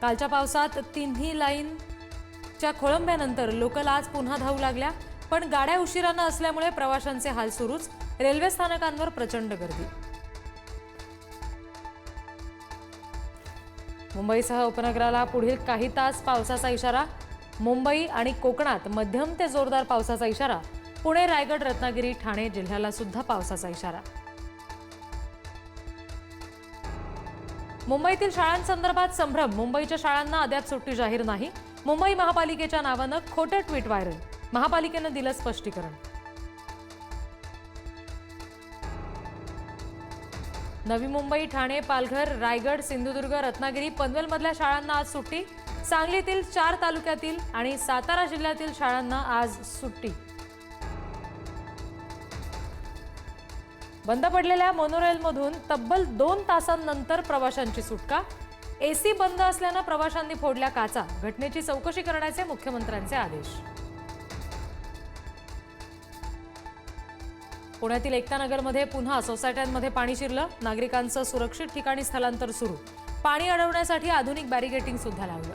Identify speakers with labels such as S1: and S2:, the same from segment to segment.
S1: कालच्या पावसात तिन्ही लाईनच्या खोळंब्यानंतर लोकल आज पुन्हा धावू लागल्या. पण गाड्या उशिरानं असल्यामुळे प्रवाशांचे हाल सुरूच. रेल्वे स्थानकांवर प्रचंड गर्दी. मुंबईसह उपनगराला पुढील काही तास पावसाचा इशारा. मुंबई आणि कोकणात मध्यम ते जोरदार पावसाचा इशारा. पुणे रायगड रत्नागिरी ठाणे जिल्ह्याला सुद्धा पावसाचा इशारा. मुंबईतील शाळांसंदर्भात संभ्रम. मुंबईच्या शाळांना अद्याप सुट्टी जाहीर नाही. मुंबई महापालिकेच्या नावानं खोटं ट्विट व्हायरल. महापालिकेनं दिलं स्पष्टीकरण. नवी मुंबई ठाणे पालघर रायगड सिंधुदुर्ग रत्नागिरी पनवेलमधल्या शाळांना आज सुट्टी. सांगलीतील चार तालुक्यातील आणि सातारा जिल्ह्यातील शाळांना आज सुट्टी. बंद पडलेल्या मोनोरेलमधून तब्बल दोन तासांनंतर प्रवाशांची सुटका. एसी बंद असल्यानं प्रवाशांनी फोडल्या काचा. घटनेची चौकशी करण्याचे मुख्यमंत्र्यांचे आदेश. पुण्यातील एकता नगरमध्ये पुन्हा सोसायट्यांमध्ये पाणी शिरलं. नागरिकांचं सुरक्षित ठिकाणी स्थलांतर सुरू. पाणी अडवण्यासाठी आधुनिक बॅरिगेटिंग सुद्धा लावलं.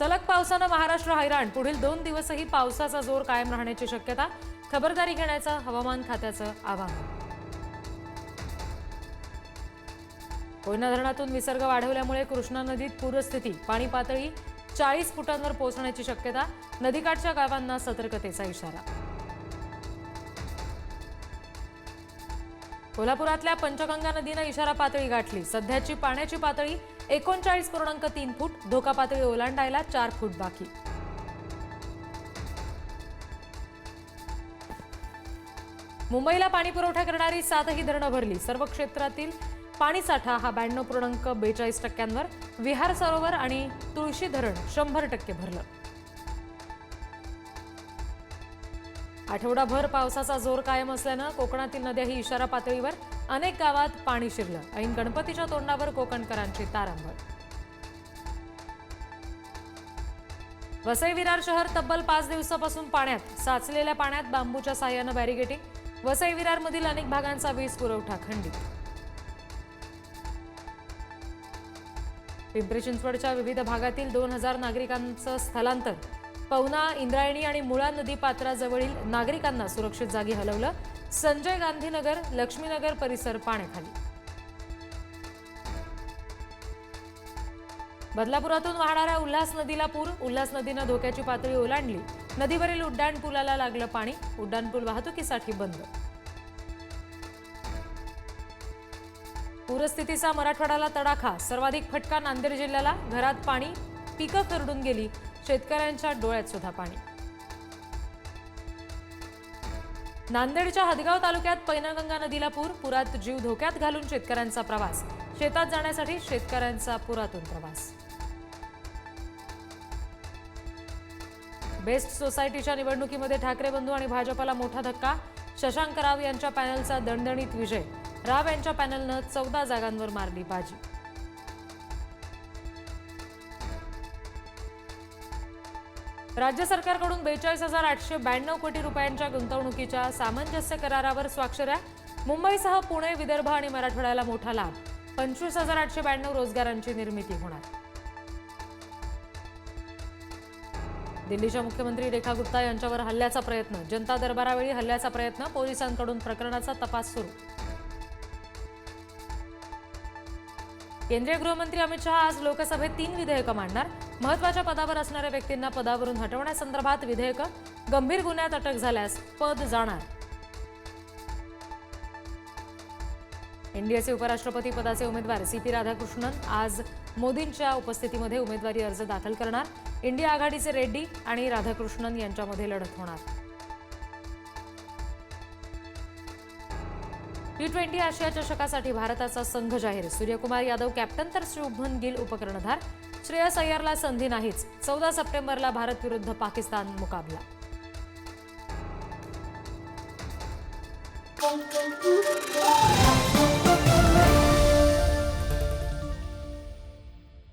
S1: सलग पावसानं महाराष्ट्र हैराण. पुढील दोन दिवसही पावसाचा जोर कायम राहण्याची शक्यता खबरदारी घेण्याचं हवामान खात्याचं आवाहन. कोयना धरणातून विसर्ग वाढवल्यामुळे कृष्णा नदीत पूरस्थिती. पाणी पातळी चाळीस फुटांवर पोहोचण्याची शक्यता. नदीकाठच्या गावांना सतर्कतेचा इशारा. कोल्हापुरातल्या पंचगंगा नदीनं इशारा पातळी गाठली. सध्याची पाण्याची पातळी एकोणचाळीस पूर्णांक तीन फूट. धोका पातळी ओलांडायला चार फूट बाकी. मुंबईला पाणी पुरवठा करणारी सातही धरणं भरली. सर्व क्षेत्रातील पाणीसाठा हा ब्याण्णव पूर्णांक बेचाळीस टक्क्यांवर. विहार सरोवर आणि तुळशी धरण शंभर टक्के भरलं. आठवडाभर पावसाचा जोर कायम असल्यानं कोकणातील नद्याही इशारा पातळीवर अनेक गावात पाणी शिरलं. ऐन गणपतीच्या तोंडावर कोकणकरांची तारांबळ. वसई विरार शहर तब्बल पाच दिवसापासून पाण्यात साचलेल्या पाण्यात बांबूच्या साह्यानं बॅरिगेटिंग वसई विरारमधील अनेक भागांचा वीज पुरवठा खंडित. पिंपरी चिंचवडच्या विविध भागातील दोन हजार नागरिकांचं स्थलांतर पवना इंद्रायणी आणि मुळा नदी पात्राजवळील नागरिकांना सुरक्षित जागी हलवलं. संजय गांधीनगर लक्ष्मीनगर परिसर पाण्याखाली. बदलापुरातून वाहणाऱ्या उल्हास नदीला पूर. उल्हास नदीनं धोक्याची पातळी ओलांडली. नदीवरील उड्डाणपुलाला लागलं पाणी. उड्डाणपूल वाहतुकीसाठी बंद. पूरस्थितीचा मराठवाड्याला तडाखा. सर्वाधिक फटका नांदेड जिल्ह्याला. घरात पाणी. पिकं खरडून गेली. शेतकऱ्यांच्या डोळ्यात सुद्धा पाणी. नांदेडच्या हदगाव तालुक्यात पैनगंगा नदीला पूर पुरात जीव धोक्यात घालून शेतकऱ्यांचा प्रवास. शेतात जाण्यासाठी शेतकऱ्यांचा पुरातून प्रवास. बेस्ट सोसायटीच्या निवडणुकीमध्ये ठाकरे बंधू आणि भाजपाला मोठा धक्का. शशांक राव यांच्या पॅनलचा दणदणीत विजय. राव यांच्या पॅनलनं चौदा जागांवर मारली बाजी. राज्य सरकारकडून बेचाळीस हजार आठशे ब्याण्णव कोटी रुपयांच्या गुंतवणुकीच्या सामंजस्य करारावर स्वाक्षऱ्या मुंबईसह पुणे विदर्भ आणि मराठवाड्याला मोठा लाभ. पंचवीस हजार आठशे ब्याण्णव रोजगारांची निर्मिती होणार. दिल्लीच्या मुख्यमंत्री रेखा गुप्ता यांच्यावर हल्ल्याचा प्रयत्न. जनता दरबारावेळी हल्ल्याचा प्रयत्न पोलिसांकडून प्रकरणाचा तपास सुरू. केंद्रीय गृहमंत्री अमित शहा आज लोकसभेत तीन विधेयकं मांडणार. महत्त्वाच्या पदावर असणाऱ्या व्यक्तींना पदावरून हटवण्यासंदर्भात विधेयकं गंभीर गुन्ह्यात अटक झाल्यास पद जाणार. एनडीएचे उपराष्ट्रपती पदाचे उमेदवार सी पी राधाकृष्णन आज मोदींच्या उपस्थितीमध्ये उमेदवारी अर्ज दाखल करणार. इंडिया आघाडीचे रेड्डी आणि राधाकृष्णन यांच्यामध्ये लढत होणार. टी ट्वेंटी आशिया चषकासाठी भारताचा संघ जाहीर. सूर्यकुमार यादव कॅप्टन तर शुभमन गिल उपकर्णधार. श्रेयस अय्यरला संधी नाहीच. चौदा सप्टेंबरला भारत विरुद्ध पाकिस्तान मुकाबला.
S2: Thank you.